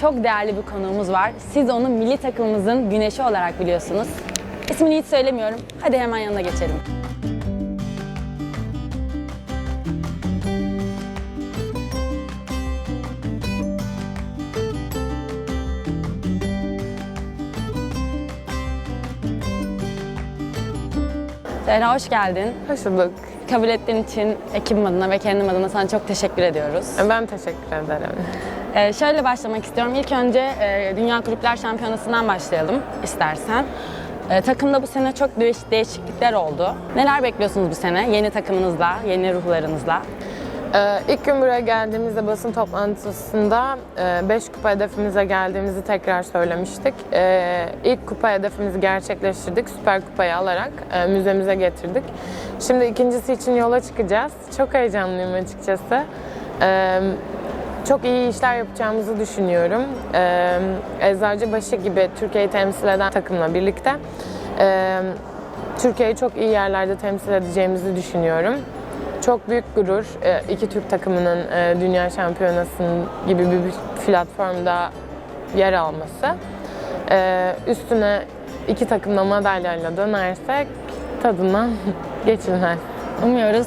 çok değerli bir konuğumuz var. Siz onu milli takımımızın güneşi olarak biliyorsunuz. İsmini hiç söylemiyorum. Hadi hemen yanına geçelim. Zehra hoş geldin. Hoş bulduk. Kabul ettiğin için ekibim adına ve kendim adına sana çok teşekkür ediyoruz. Ben teşekkür ederim. Ee, şöyle başlamak istiyorum. İlk önce e, Dünya Kulüpler Şampiyonası'ndan başlayalım istersen. Ee, takımda bu sene çok değiş- değişiklikler oldu. Neler bekliyorsunuz bu sene? Yeni takımınızla, yeni ruhlarınızla. Ee, ilk gün buraya geldiğimizde basın toplantısında 5 kupa hedefimize geldiğimizi tekrar söylemiştik. Ee, ilk kupa hedefimizi gerçekleştirdik. Süper Kupayı alarak e, müzemize getirdik. Şimdi ikincisi için yola çıkacağız. Çok heyecanlıyım açıkçası. Ee, çok iyi işler yapacağımızı düşünüyorum. Ee, Eczacıbaşı gibi Türkiye'yi temsil eden takımla birlikte e, Türkiye'yi çok iyi yerlerde temsil edeceğimizi düşünüyorum. Çok büyük gurur e, iki Türk takımının e, dünya şampiyonasının gibi bir platformda yer alması. E, Üstüne iki takımda madalyayla dönersek tadından geçilmez. Umuyoruz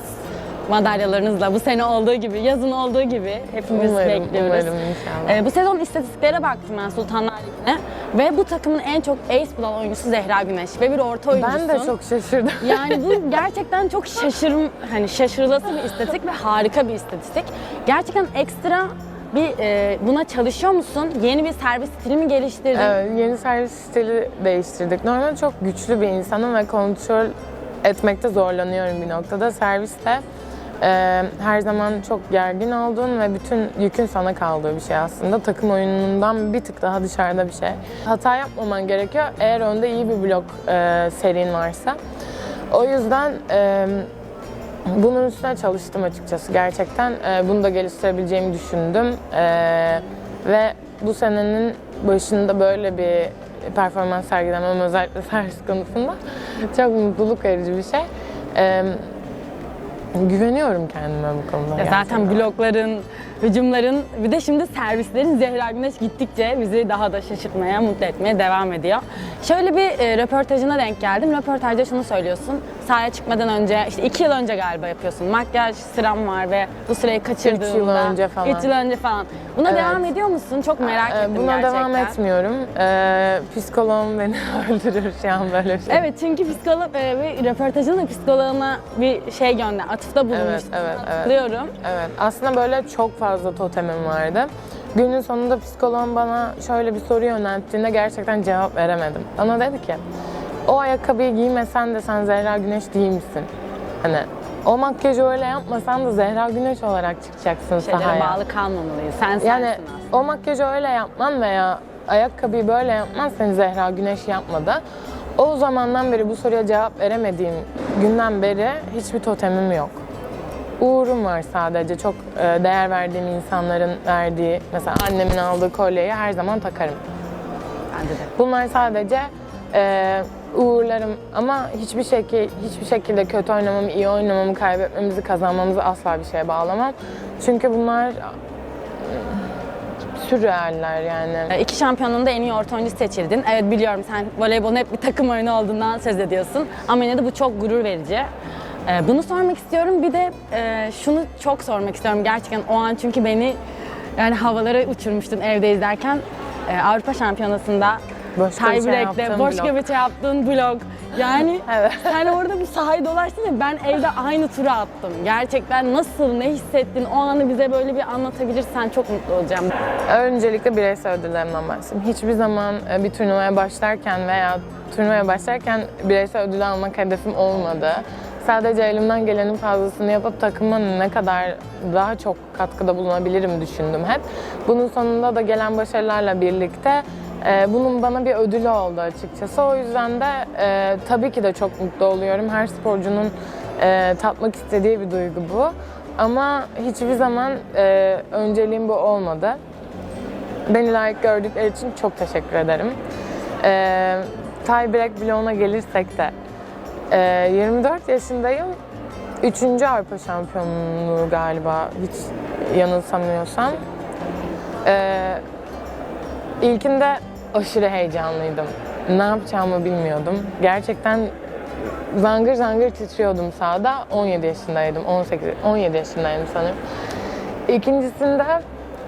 madalyalarınızla bu sene olduğu gibi, yazın olduğu gibi hepimiz Umarım, bekliyoruz. umarım inşallah. Ee, bu sezon istatistiklere baktım ben Sultanlar Ligi'ne ve bu takımın en çok ace bulan oyuncusu Zehra Güneş ve bir orta oyuncusun. Ben de çok şaşırdım. Yani bu gerçekten çok şaşırım hani şaşırılası bir istatistik ve harika bir istatistik. Gerçekten ekstra bir e, buna çalışıyor musun? Yeni bir servis stili mi geliştirdin? Evet, yeni servis stili değiştirdik. Normalde çok güçlü bir insanım ve kontrol etmekte zorlanıyorum bir noktada. Serviste e, her zaman çok gergin olduğun ve bütün yükün sana kaldığı bir şey aslında. Takım oyunundan bir tık daha dışarıda bir şey. Hata yapmaman gerekiyor eğer önde iyi bir blok e, serin varsa. O yüzden e, bunun üstüne çalıştım açıkçası gerçekten. Ee, bunu da geliştirebileceğimi düşündüm. Ee, ve bu senenin başında böyle bir performans sergilemem özellikle servis konusunda çok mutluluk verici bir şey. Ee, güveniyorum kendime bu konuda. Ya zaten gerçekten. Hücumların bir de şimdi servislerin Zehra Güneş gittikçe bizi daha da şaşırtmaya, mutlu etmeye devam ediyor. Şöyle bir e, röportajına denk geldim. Röportajda şunu söylüyorsun. Sahaya çıkmadan önce, işte iki yıl önce galiba yapıyorsun. Makyaj sıram var ve bu süreyi kaçırdığında. Üç yıl önce falan. Üç yıl önce falan. Buna Evet. devam ediyor musun? Çok merak Ee, ettim Buna gerçekten. devam etmiyorum. Ee, psikoloğum beni öldürür şu an böyle bir şey. Evet çünkü psikolog, e, bir röportajında psikoloğuna bir şey gönder, atıfta bulunmuş. Evet, evet, evet. Hatırlıyorum. Evet, aslında böyle çok fazla totemim vardı. Günün sonunda psikoloğum bana şöyle bir soru yönelttiğinde gerçekten cevap veremedim. Bana dedi ki, o ayakkabıyı giymesen de sen Zehra Güneş değil misin? Hani o makyajı öyle yapmasan da Zehra Güneş olarak çıkacaksın Şeylere sahaya. bağlı kalmamalıyız. Sen sensin Yani aslında. o makyajı öyle yapman veya ayakkabıyı böyle yapman seni Zehra Güneş yapmadı. O zamandan beri bu soruya cevap veremediğim günden beri hiçbir totemim yok. Uğurum var sadece. Çok e, değer verdiğim insanların verdiği, mesela annemin aldığı kolyeyi her zaman takarım. Bence de. Bunlar sadece e, uğurlarım ama hiçbir şekilde hiçbir şekilde kötü oynamamı, iyi oynamamı, kaybetmemizi, kazanmamızı asla bir şeye bağlamam. Çünkü bunlar e, sürrealler yani. E, İki şampiyonluğunda en iyi orta oyuncu seçildin. Evet biliyorum sen voleybolun hep bir takım oyunu olduğundan söz ediyorsun. Ama yine de bu çok gurur verici. E, Bunu sormak istiyorum. Bir de e, şunu çok sormak istiyorum. Gerçekten o an çünkü beni yani havalara uçurmuştun evde izlerken. E, Avrupa Şampiyonası'nda tiebreak'te boş blok. göbeçe yaptığın blok. Yani Evet. sen orada bir sahayı dolaştın ya ben evde aynı tura attım. Gerçekten nasıl, ne hissettin? O anı bize böyle bir anlatabilirsen çok mutlu olacağım. Öncelikle bireysel ödüllerimden bahsedeyim. Hiçbir zaman e, bir turnuvaya başlarken veya turnuvaya başlarken bireysel ödül almak hedefim olmadı. Sadece elimden gelenin fazlasını yapıp takıma ne kadar daha çok katkıda bulunabilirim düşündüm hep. Bunun sonunda da gelen başarılarla birlikte e, bunun bana bir ödülü oldu açıkçası. O yüzden de e, tabii ki de çok mutlu oluyorum. Her sporcunun e, tatmak istediği bir duygu bu. Ama hiçbir zaman e, önceliğim bu olmadı. Beni layık gördükleri için çok teşekkür ederim. Ee, tiebreak bloğuna gelirsek de e, 24 yaşındayım. Üçüncü Avrupa şampiyonluğu galiba hiç yanılsamıyorsam. Ee, İlkinde aşırı heyecanlıydım. Ne yapacağımı bilmiyordum. Gerçekten zangır zangır titriyordum sahada. 17 yaşındaydım, 18, 17 yaşındaydım sanırım. İkincisinde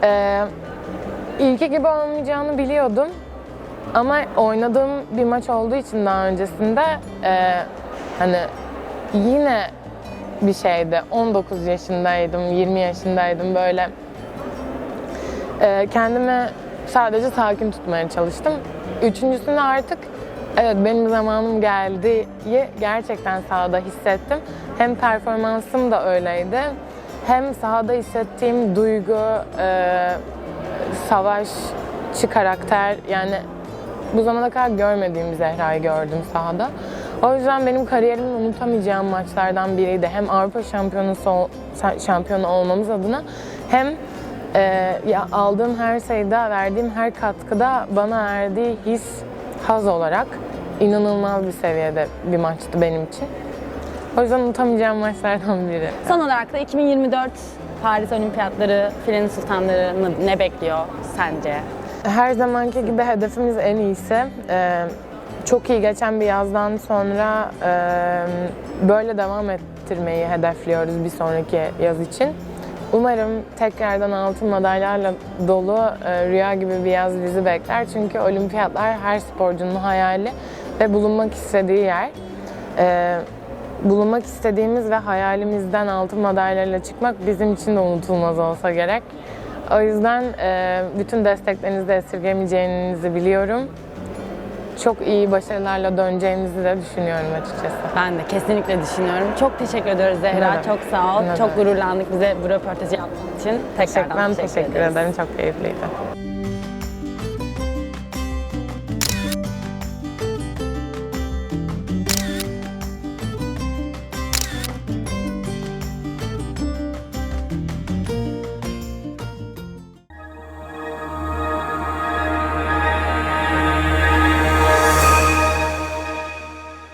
e, ilki gibi olmayacağını biliyordum. Ama oynadığım bir maç olduğu için daha öncesinde e, hani yine bir şeyde 19 yaşındaydım, 20 yaşındaydım böyle e, kendimi sadece sakin tutmaya çalıştım. Üçüncüsünde artık evet benim zamanım geldiği gerçekten sahada hissettim. Hem performansım da öyleydi. Hem sahada hissettiğim duygu, e, savaşçı karakter yani bu zamana kadar görmediğim Zehra'yı gördüm sahada. O yüzden benim kariyerimin unutamayacağım maçlardan biriydi. Hem Avrupa şampiyonası şampiyonu olmamız adına hem e, ya aldığım her sayıda, verdiğim her katkıda bana verdiği his, haz olarak inanılmaz bir seviyede bir maçtı benim için. O yüzden unutamayacağım maçlardan biri. Son olarak da 2024 Paris Olimpiyatları, Filenin Sultanları'nı ne bekliyor sence? Her zamanki gibi hedefimiz en iyisi. Ee, çok iyi geçen bir yazdan sonra e, böyle devam ettirmeyi hedefliyoruz bir sonraki yaz için. Umarım tekrardan altın madalyalarla dolu e, rüya gibi bir yaz bizi bekler. Çünkü olimpiyatlar her sporcunun hayali ve bulunmak istediği yer. Ee, bulunmak istediğimiz ve hayalimizden altın madalyayla çıkmak bizim için de unutulmaz olsa gerek. O yüzden e, bütün desteklerinizi de esirgemeyeceğinizi biliyorum. Çok iyi başarılarla döneceğinizi de düşünüyorum açıkçası. Ben de kesinlikle düşünüyorum. Çok teşekkür ediyoruz Zehra. demek. Çok sağ ol. Ne Çok gururlandık bize bu röportajı yaptığın için. Tekrardan Ben teşekkür, teşekkür ederim. Çok keyifliydi.